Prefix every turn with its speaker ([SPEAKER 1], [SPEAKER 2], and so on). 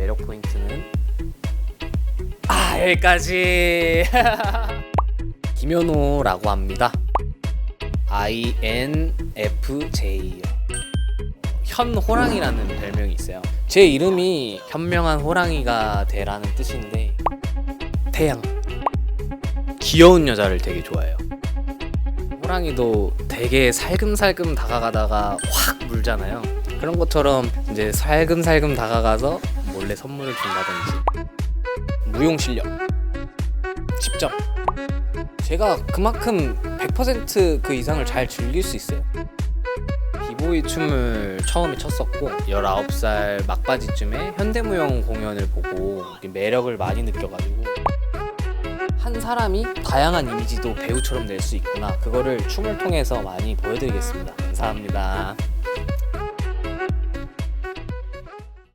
[SPEAKER 1] 매력 포인트는? 아 여기까지. 김현호라고 합니다. INFJ요. 현호랑이라는 별명이 있어요. 제 이름이 현명한 호랑이가 되라는 뜻인데 태양. 귀여운 여자를 되게 좋아해요. 호랑이도 되게 살금살금 다가가다가 확 물잖아요. 그런 것처럼 이제 살금살금 다가가서 몰래 선물을 준다든지 무용 실력 10점. 제가 그만큼 100%그 이상을 잘 즐길 수 있어요. 비보이 춤을 처음에 췄었고 19살 막바지쯤에 현대무용 공연을 보고 매력을 많이 느껴가지고 한 사람이 다양한 이미지도 배우처럼 낼 수 있구나. 그거를 춤을 통해서 많이 보여드리겠습니다. 감사합니다.